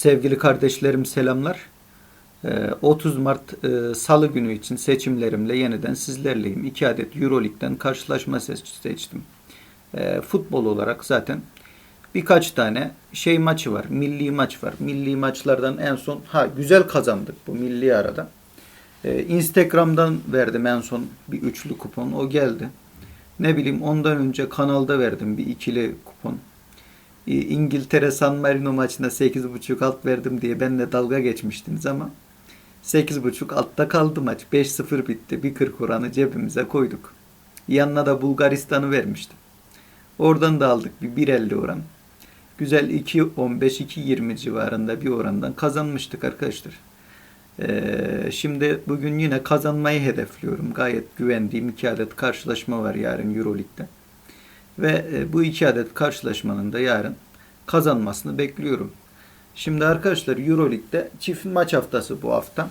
Sevgili kardeşlerim selamlar. Ee, 30 Mart e, Salı günü için seçimlerimle yeniden sizlerleyim. 2 adet Euroleague'den karşılaşma seç- seçtim. Ee, Futbol olarak zaten birkaç tane şey maçı var. Milli maç var. Milli maçlardan en son ha güzel kazandık bu milli arada. Ee, Instagram'dan verdim en son bir üçlü kupon. O geldi. Ne bileyim ondan önce kanalda verdim bir ikili kupon. İngiltere San Marino maçına 8.5 alt verdim diye benimle dalga geçmiştiniz ama 8.5 altta kaldı maç. 5-0 bitti. 1.40 oranı cebimize koyduk. Yanına da Bulgaristan'ı vermiştim. Oradan da aldık bir 1.50 oran. Güzel 2.15-2.20 civarında bir orandan kazanmıştık arkadaşlar. Ee, şimdi bugün yine kazanmayı hedefliyorum. Gayet güvendiğim iki adet karşılaşma var yarın Euroleague'de. Ve e, bu iki adet karşılaşmanın da yarın kazanmasını bekliyorum. Şimdi arkadaşlar Euroleague'de çift maç haftası bu hafta.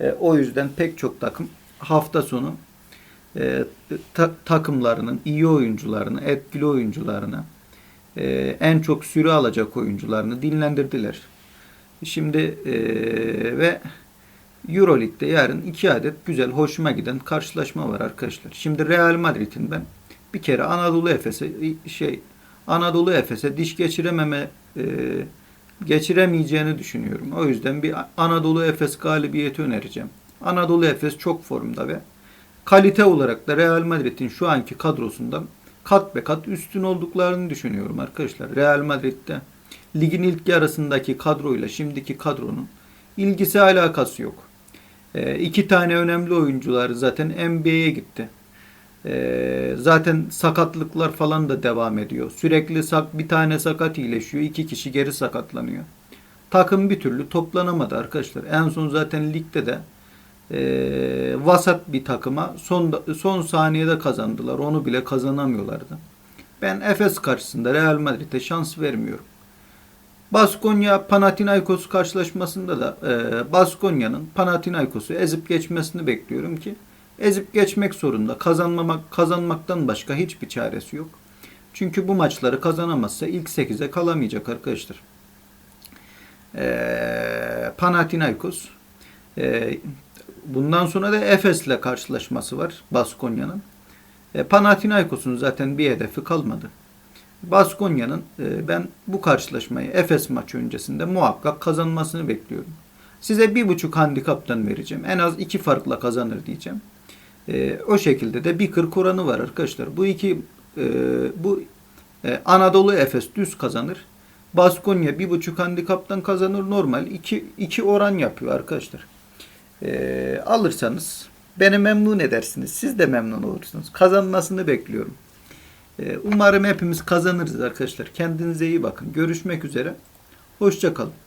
E, o yüzden pek çok takım hafta sonu e, ta- takımlarının iyi oyuncularını, etkili oyuncularını, en çok süre alacak oyuncularını dinlendirdiler. Şimdi ve Euroleague'de yarın iki adet güzel, hoşuma giden karşılaşma var arkadaşlar. Şimdi Real Madrid'in ben bir kere Anadolu Efes'e şey Anadolu Efes'e diş geçirememe e, geçiremeyeceğini düşünüyorum. O yüzden bir Anadolu Efes galibiyeti önereceğim. Anadolu Efes çok formda ve kalite olarak da Real Madrid'in şu anki kadrosundan kat be kat üstün olduklarını düşünüyorum arkadaşlar. Real Madrid'de ligin ilk yarısındaki kadroyla şimdiki kadronun ilgisi alakası yok. E, iki tane önemli oyuncular zaten NBA'ye gitti. Ee, zaten sakatlıklar falan da devam ediyor. Sürekli sak bir tane sakat iyileşiyor. iki kişi geri sakatlanıyor. Takım bir türlü toplanamadı arkadaşlar. En son zaten ligde de ee, vasat bir takıma son son saniyede kazandılar. Onu bile kazanamıyorlardı. Ben Efes karşısında Real Madrid'e şans vermiyorum. Baskonya Panathinaikos karşılaşmasında da e, Baskonya'nın Panathinaikos'u ezip geçmesini bekliyorum ki ezip geçmek zorunda. Kazanmamak kazanmaktan başka hiçbir çaresi yok. Çünkü bu maçları kazanamazsa ilk 8'e kalamayacak arkadaşlar. Ee, Panathinaikos ee, bundan sonra da Efes'le karşılaşması var Baskonya'nın. E, Panathinaikos'un zaten bir hedefi kalmadı. Baskonya'nın e, ben bu karşılaşmayı Efes maçı öncesinde muhakkak kazanmasını bekliyorum. Size bir buçuk handikaptan vereceğim. En az iki farkla kazanır diyeceğim. E, o şekilde de bir 40 oranı var arkadaşlar. Bu iki e, bu e, Anadolu Efes düz kazanır. Baskonya bir buçuk handikaptan kazanır. Normal iki, iki oran yapıyor arkadaşlar. E, alırsanız beni memnun edersiniz. Siz de memnun olursunuz. Kazanmasını bekliyorum. E, umarım hepimiz kazanırız arkadaşlar. Kendinize iyi bakın. Görüşmek üzere. Hoşçakalın.